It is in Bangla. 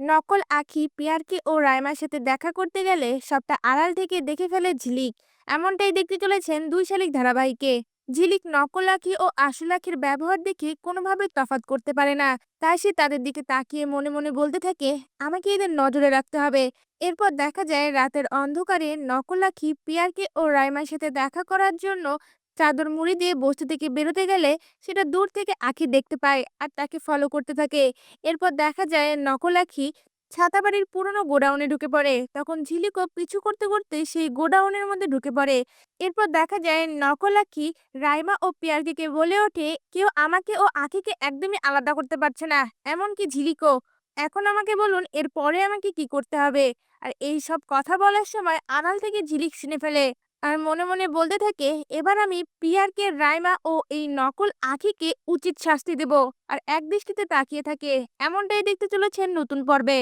নকল আখি, পিয়ারকি ও রাইমার সাথে দেখা করতে গেলে সবটা আড়াল থেকে দেখে ফেলে ঝিলিক। এমনটাই দেখতে চলেছেন দুই শালিক ধারাবাহিকে। ঝিলিক নকল আখি ও আসল আখির ব্যবহার দেখে কোনোভাবে তফাৎ করতে পারে না। তাই সে তাদের দিকে তাকিয়ে মনে মনে বলতে থাকে, আমাকে এদের নজরে রাখতে হবে। এরপর দেখা যায় রাতের অন্ধকারে নকল আখি, পিয়ারকে ও রাইমার সাথে দেখা করার জন্য চাদর মুড়ি দিয়ে বস্তি থেকে বেরোতে গেলে সেটা দূর থেকে আঁখি দেখতে পায় আর তাকে ফলো করতে থাকে। এরপর দেখা যায় নকল আঁখি ছাতাবাড়ির পুরনো গোডাউনে ঢুকে পড়ে। তখন ঝিলিকও পিছু করতে করতে সেই গোডাউনের মধ্যে ঢুকে পড়ে। এরপর দেখা যায় নকল আঁখি রাইমা ও পিয়ারকিকে বলে ওঠে, কেউ আমাকে ও আঁখিকে একদমই আলাদা করতে পারছে না, এমনকি ঝিলিকও এখন আমাকে বলুন, এরপরে আমাকে কি করতে হবে? আর এই সব কথা বলার সময় আড়াল থেকে ঝিলিক শুনে ফেলে। আর মনে মনে বলতে থাকে, এবার আমি পিয়ারকে, রাইমা ও এই নকল আঁখিকে উচিত শাস্তি দেব, আর এক দৃষ্টিতে তাকিয়ে থাকে। এমনটাই দেখতে চলেছেন নতুন পর্বে।